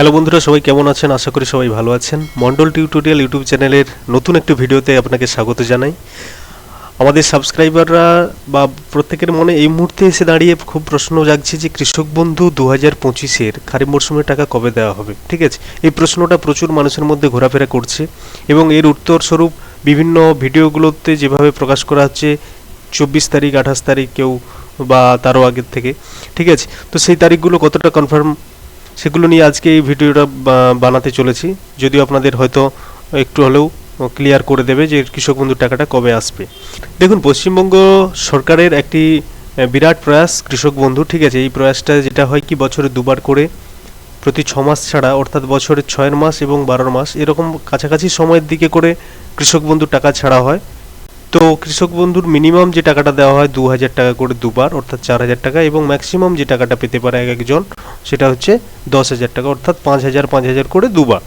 Hello বন্ধুরা, সবাই কেমন আছেন? আশা করি সবাই ভালো আছেন। মন্ডল টিউটোরিয়াল ইউটিউব চ্যানেলের নতুন একটি ভিডিওতে আপনাকে স্বাগত জানাই। আমাদের সাবস্ক্রাইবাররা বা প্রত্যেকের মনে এই মুহূর্তে এসে দাঁড়িয়ে খুব প্রশ্ন জাগছে যে, কৃষক বন্ধু দু হাজার পঁচিশের খারিফ মরশুমের টাকা কবে দেওয়া হবে? ঠিক আছে? এই প্রশ্নটা প্রচুর মানুষের মধ্যে ঘোরাফেরা করছে এবং এর উত্তর স্বরূপ বিভিন্ন ভিডিওগুলোতে যেভাবে প্রকাশ করা হচ্ছে, চব্বিশ তারিখ, আঠাশ তারিখ কেউ বা তারও আগের থেকে। ঠিক আছে? তো সেই তারিখগুলো কতটা কনফার্ম সেগুলো নিয়ে আজকে এই ভিডিওটা বানাতে চলেছি। যদিও আপনাদের হয়তো একটু হলেও ক্লিয়ার করে দেবে যে কৃষক বন্ধুর টাকাটা কবে আসবে। দেখুন, পশ্চিমবঙ্গ সরকারের একটি বিরাট প্রয়াস কৃষক বন্ধু, ঠিক আছে? এই প্রয়াসটা যেটা হয় কি, বছরে দুবার করে প্রতি ছ মাস ছাড়া, অর্থাৎ বছরের ছয়ের মাস এবং বারোর মাস, এরকম কাছাকাছি সময়ের দিকে করে কৃষক বন্ধুর টাকা ছাড়া হয়। তো কৃষক বন্ধুর মিনিমাম যে টাকাটা দেওয়া হয় দু হাজার টাকা করে দুবার, অর্থাৎ চার হাজার টাকা, এবং ম্যাক্সিমাম যে টাকাটা পেতে পারে এক একজন, সেটা হচ্ছে দশ হাজার টাকা, অর্থাৎ পাঁচ হাজার পাঁচ হাজার করে দুবার।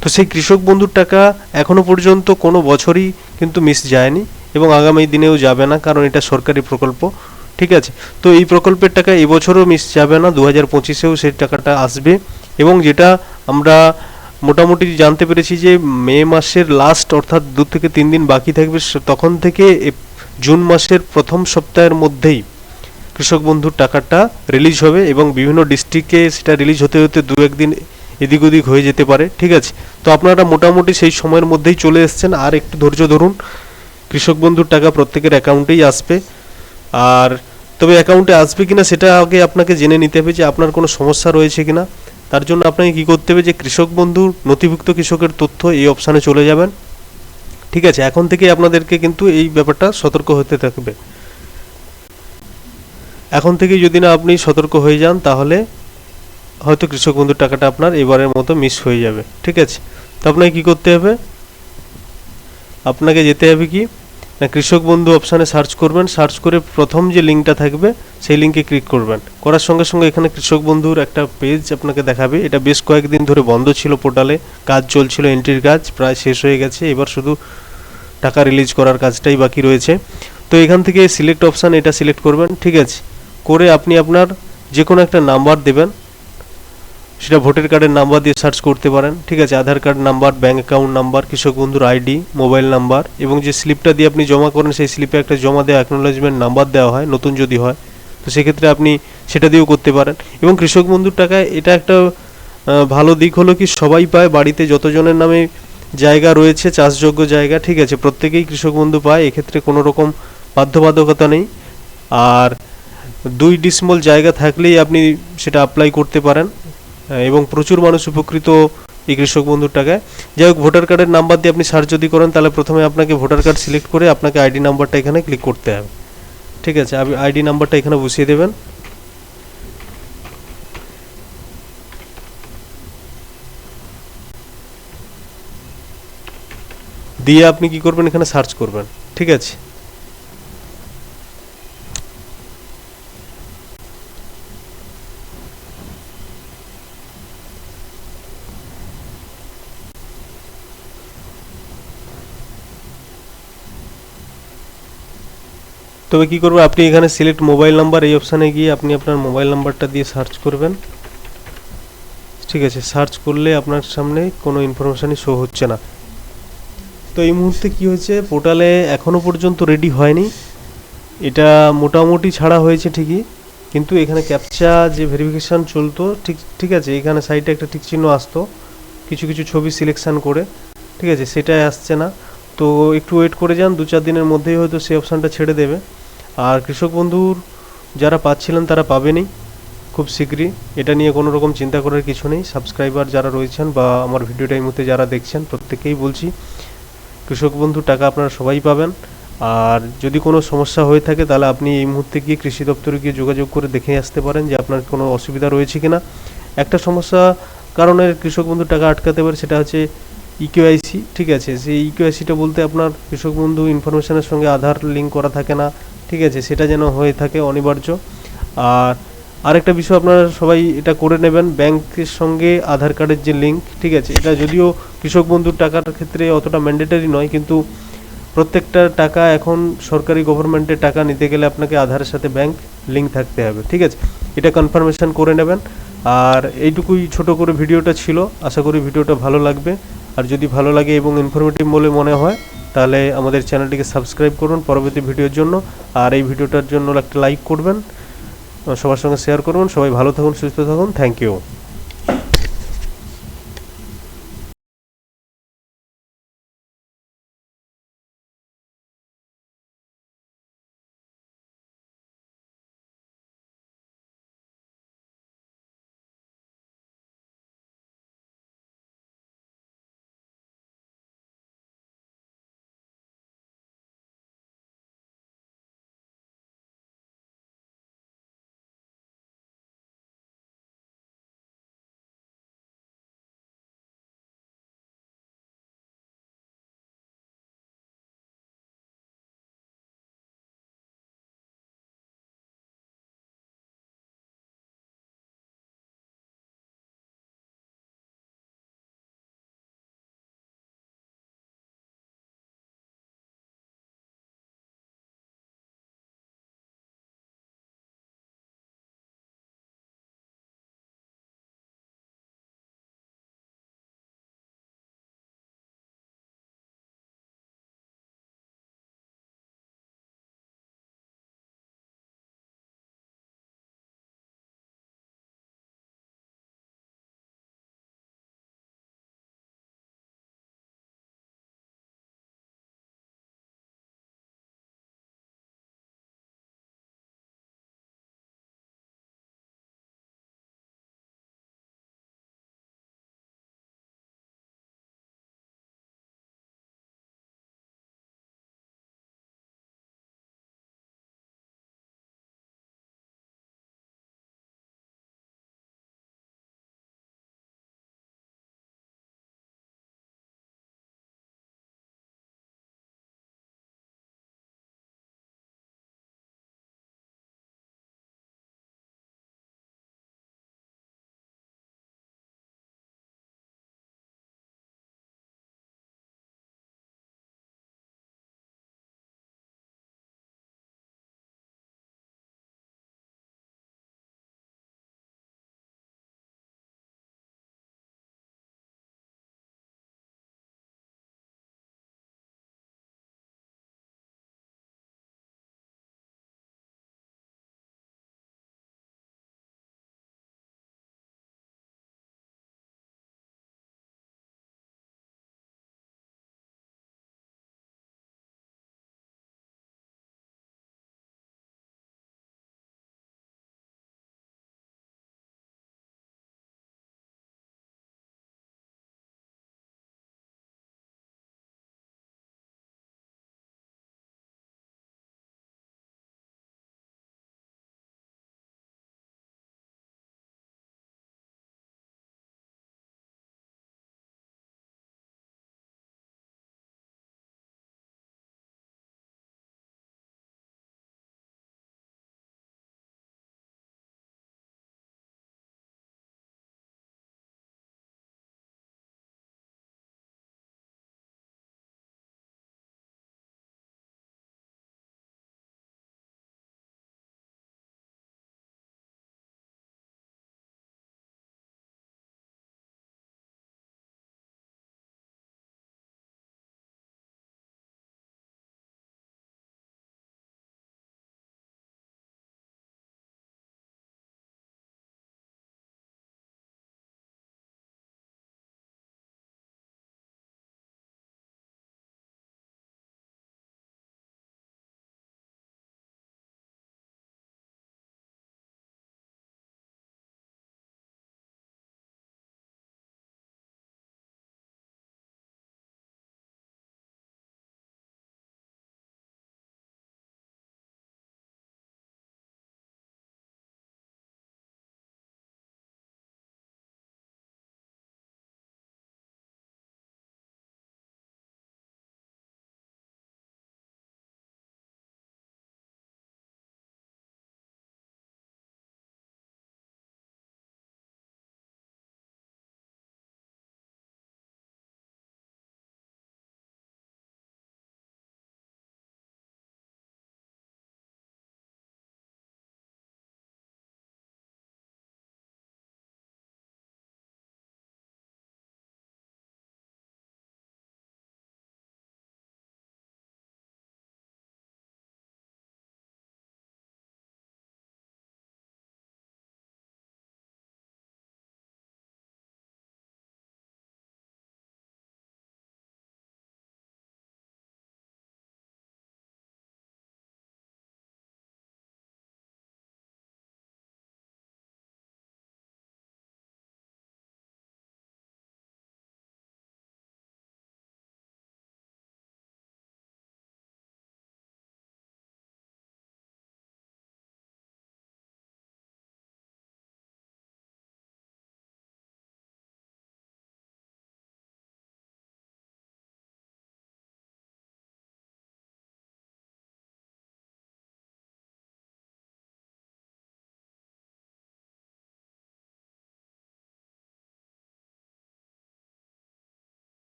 তো সেই কৃষক বন্ধুর টাকা এখনও পর্যন্ত কোনো বছরই কিন্তু মিস যায়নি, এবং আগামী দিনেও যাবে না, কারণ এটা সরকারি প্রকল্প, ঠিক আছে? তো এই প্রকল্পের টাকা এবছরও মিস যাবে না দু হাজার পঁচিশেও সেই টাকাটা আসবে, এবং যেটা আমরা মোটামুটি জানতে পেরেছি যে মে মাসের লাস্ট অর্থাৎ দু থেকে তিন দিন বাকি থাকবে তখন থেকে জুন মাসের প্রথম সপ্তাহের মধ্যেই কৃষক বন্ধুর টাকাটা রিলিজ হবে এবং বিভিন্ন ডিস্ট্রিক্টে সেটা রিলিজ হতে হতে দু একদিন এদিক ওদিক হয়ে যেতে পারে, ঠিক আছে? তো আপনারা মোটামুটি সেই সময়ের মধ্যেই চলে এসছেন। আর একটু ধৈর্য ধরুন, কৃষক বন্ধুর টাকা প্রত্যেকের অ্যাকাউন্টেই আসবে। আর তবে অ্যাকাউন্টে আসবে কিনা সেটা আগে আপনাকে জেনে নিতে হবে যে আপনার কোনো সমস্যা রয়েছে কিনা। তার জন্য আপনাকে কি করতে হবে যে কৃষক বন্ধুর নথিভুক্ত কৃষকের তথ্য এই অপশানে চলে যাবেন। ঠিক আছে, এখন থেকে আপনাদেরকে কিন্তু এই ব্যাপারটা সতর্ক হতে থাকবে। এখন থেকে যদি না আপনি সতর্ক হয়ে যান, তাহলে হয়তো কৃষক বন্ধুর টাকাটা আপনার এবারের মতো মিস হয়ে যাবে। ঠিক আছে, তো আপনাকে কী করতে হবে? আপনাকে যেতে হবে কি? কৃষক বন্ধু অপশানে সার্চ করবেন সার্চ করে প্রথম যে লিঙ্কটা থাকবে, সেই লিঙ্কে ক্লিক করবেন। করার সঙ্গে সঙ্গে এখানে কৃষক বন্ধুর একটা পেজ আপনাকে দেখাবে। এটা বেশ কয়েকদিন ধরে বন্ধ ছিল পোর্টালে কাজ চলছিল এন্ট্রির কাজ, প্রায় শেষ হয়ে গেছে। এবার শুধু টাকা রিলিজ করার কাজটাই বাকি রয়েছে। তো এখান থেকে সিলেক্ট অপশান এটা সিলেক্ট করবেন। ঠিক আছে, করে আপনি আপনার যে কোনো একটা নাম্বার দেবেন। সেটা ভোটার কার্ডের নাম্বার দিয়ে সার্চ করতে পারেন। ঠিক আছে, Aadhaar card number, bank account number, কৃষক বন্ধুর আইডি, মোবাইল নাম্বার এবং যে স্লিপটা দিয়ে আপনি জমা করেন, সেই স্লিপে একটা জমা দেওয়া অ্যাকনোলেজমেন্ট নাম্বার দেওয়া হয়, নতুন যদি হয়। তো সেক্ষেত্রে আপনি সেটা দিয়েও করতে পারেন। এবং কৃষক বন্ধুর টাকায় এটা একটা ভালো দিক হলো কি সবাই পায় বাড়িতে, যতজনের নামে জায়গা রয়েছে, চাষযোগ্য জায়গা, ঠিক আছে, প্রত্যেকেই কৃষক বন্ধু পায়, এক্ষেত্রে কোনো রকম বাধ্যবাধকতা নেই। আর দুই ডিসমল জায়গা থাকলেই আপনি সেটা অ্যাপ্লাই করতে পারেন। এবং প্রচুর মানুষ উপকৃত এই কৃষক বন্ধুর টাকায় যাই হোক, ভোটার কার্ডের নাম্বার দিয়ে আপনি সার্চ যদি করেন, তাহলে প্রথমে আপনাকে ভোটার কার্ড সিলেক্ট করে আপনাকে আইডি নাম্বারটা এখানে ক্লিক করতে হবে। ঠিক আছে? আপনি আইডি নাম্বারটা এখানে বসিয়ে দেবেন। দিয়ে আপনি কি করবেন? এখানে সার্চ করবেন। ঠিক আছে? তবে কি করবে, আপনি এখানে সিলেক্ট মোবাইল নাম্বার এই অপশানে গিয়ে আপনি আপনার মোবাইল নাম্বারটা দিয়ে সার্চ করবেন। ঠিক আছে সার্চ করলে আপনার সামনে কোনো ইনফরমেশনই শো হচ্ছে না। তো এই মুহূর্তে কি হয়েছে পোর্টালে এখনও পর্যন্ত রেডি হয়নি। এটা মোটামুটি ছাড়া হয়েছে ঠিকই, কিন্তু এখানে ক্যাপচা যে ভেরিফিকেশান চলতো, ঠিক ঠিক আছে, এখানে সাইডে একটা ঠিক চিহ্ন আসতো, কিছু কিছু ছবি সিলেকশান করে, ঠিক আছে, সেটাই আসছে না। তো একটু ওয়েট করে যান দু চার দিনের মধ্যেই হয়তো সেই অপশানটা ছেড়ে দেবে। আর কৃষক বন্ধুর যারা পাচ্ছিলেন তারা পাবেনই, খুব শীঘ্রই। এটা নিয়ে কোনো রকম চিন্তা করার কিছু নেই। সাবস্ক্রাইবার যারা রয়েছেন বা আমার ভিডিওটা এই মুহূর্তে যারা দেখছেন প্রত্যেকেই বলছি, কৃষক বন্ধু টাকা আপনারা সবাই পাবেন। আর যদি কোনো সমস্যা হয়ে থাকে, তাহলে আপনি এই মুহূর্তে গিয়ে কৃষি দপ্তরে গিয়ে যোগাযোগ করে দেখে আসতে পারেন যে আপনার কোনো অসুবিধা রয়েছে কি না একটা সমস্যা কারণে কৃষক বন্ধু টাকা আটকাতে পারে, সেটা হচ্ছে ইকেআইসি ঠিক আছে? সেই ইকেআইসিটা বলতে আপনার কৃষক বন্ধু ইনফরমেশনের সঙ্গে আধার লিঙ্ক করা থাকে না। ঠিক আছে, সেটা যেন হয়ে থাকে অনিবার্য। আর আরেকটা বিষয় আপনারা সবাই এটা করে নেবেন, ব্যাংকের সঙ্গে আধার কার্ডের যে লিঙ্ক ঠিক আছে, এটা যদিও কৃষক বন্ধুর টাকার ক্ষেত্রে অতটা ম্যান্ডেটারি নয়, কিন্তু প্রত্যেকটা টাকা এখন সরকারি গভর্নমেন্টের টাকা নিতে গেলে আপনাকে আধারের সাথে ব্যাংক লিঙ্ক থাকতে হবে, ঠিক আছে? এটা কনফার্মেশন করে নেবেন। আর এইটুকুই ছোট করে ভিডিওটা ছিল, আশা করি ভিডিওটা ভালো লাগবে। আর যদি ভালো লাগে এবং ইনফরমেটিভ বলে মনে হয় তাহলে আমাদের চ্যানেলটিকে সাবস্ক্রাইব করুন পরবর্তী ভিডিওর জন্য। আর এই ভিডিওটার জন্য একটা লাইক করবেন, সবার সঙ্গে শেয়ার করবেন। সবাই ভালো থাকুন, সুস্থ থাকুন। Thank you